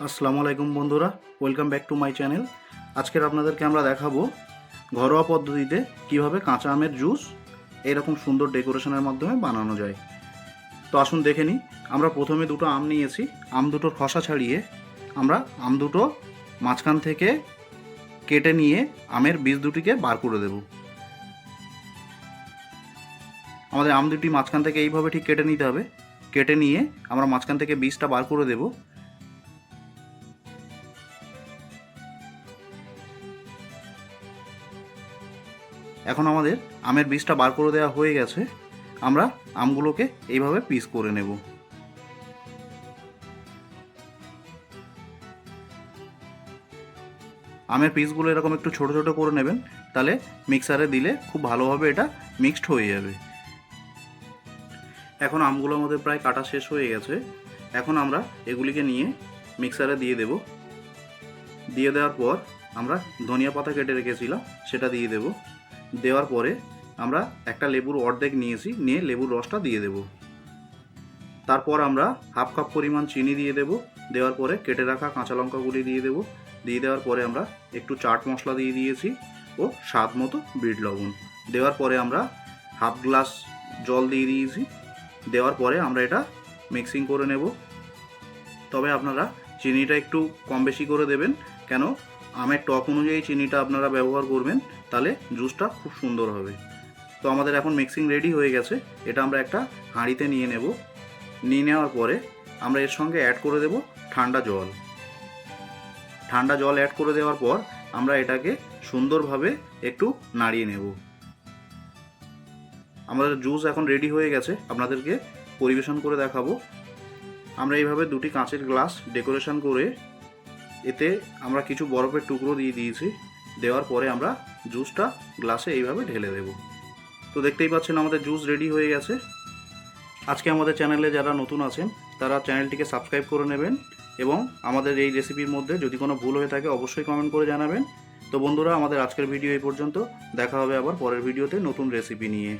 আসসালামু আলাইকুম বন্ধুরা welcome back to my channel আজকের আপনাদেরকে আমরা দেখাবো ঘরোয়া পদ্ধতিতে কীভাবে কাঁচা আমের জুস এরকম সুন্দর ডেকোরেশনের মাধ্যমে বানানো যায়। তো আসুন দেখে নিই, আমরা প্রথমে দুটো আম নিয়েছি, আম দুটোর খসা ছাড়িয়ে আমরা আম দুটো মাঝখান থেকে কেটে নিয়ে আমের বীজ দুটিকে বার করে দেব। আমাদের আম দুটি মাঝখান থেকে এইভাবে ঠিক কেটে নিতে হবে। কেটে নিয়ে আমরা মাঝখান থেকে বীজটা বার করে দেবো। এখন আমাদের আমের বীজটা বার করে দেওয়া হয়ে গেছে। আমরা আমগুলোকে এইভাবে পিস করে নেব। আমের পিসগুলো এরকম একটু ছোট ছোট করে নেবেন, তাহলে মিক্সারে দিলে খুব ভালোভাবে এটা মিক্সড হয়ে যাবে। এখন আমগুলো আমাদের প্রায় কাটা শেষ হয়ে গেছে। এখন আমরা এগুলিকে নিয়ে মিক্সারে দিয়ে দেব। দিয়ে দেওয়ার পর আমরা ধনিয়া পাতা কেটে রেখেছিলাম, সেটা দিয়ে দেবো। দেওয়ার পরে আমরা একটা লেবুর অর্ধেক নিয়েছি, নিয়ে লেবুর রসটা দিয়ে দেব। তারপর আমরা হাফ কাপ পরিমাণ চিনি দিয়ে দেব, দেওয়ার পরে কেটে রাখা কাঁচা লঙ্কাগুলি দিয়ে দেব। দিয়ে দেওয়ার পরে আমরা একটু চাট মশলা দিয়ে দিয়েছি ও স্বাদ মতো বিট লবণ। দেওয়ার পরে আমরা হাফ গ্লাস জল দিয়ে দিয়েছি। দেওয়ার পরে আমরা এটা মিক্সিং করে নেব। তবে আপনারা চিনিটা একটু কম বেশি করে দেবেন, কেন আমের টক অনুযায়ী চিনিটা আপনারা ব্যবহার করবেন, তাহলে জুসটা খুব সুন্দর হবে। তো আমাদের এখন মিক্সিং রেডি হয়ে গেছে। এটা আমরা একটা হাঁড়িতে নিয়ে নেব। নিয়ে নেওয়ার পরে আমরা এর সঙ্গে অ্যাড করে দেব ঠান্ডা জল। ঠান্ডা জল অ্যাড করে দেওয়ার পর আমরা এটাকে সুন্দরভাবে একটু নাড়িয়ে নেব। আমাদের জুস এখন রেডি হয়ে গেছে। আপনাদেরকে পরিবেশন করে দেখাবো। আমরা এইভাবে দুটি কাঁচের গ্লাস ডেকোরেশন করে এতে আমরা কিছু বরফের টুকরো দিয়ে দিয়েছি। দেওয়ার পরে আমরা জুসটা গ্লাসে এইভাবে ঢেলে দেব। তো দেখতেই পাচ্ছেন আমাদের জুস রেডি হয়ে গেছে। আজকে আমাদের চ্যানেলে যারা নতুন আছেন, তারা চ্যানেলটিকে সাবস্ক্রাইব করে নেবেন এবং আমাদের এই রেসিপির মধ্যে যদি কোনো ভুল হয়ে থাকে, অবশ্যই কমেন্ট করে জানাবেন। তো বন্ধুরা, আমাদের আজকের ভিডিও এই পর্যন্ত। দেখা হবে আবার পরের ভিডিওতে নতুন রেসিপি নিয়ে।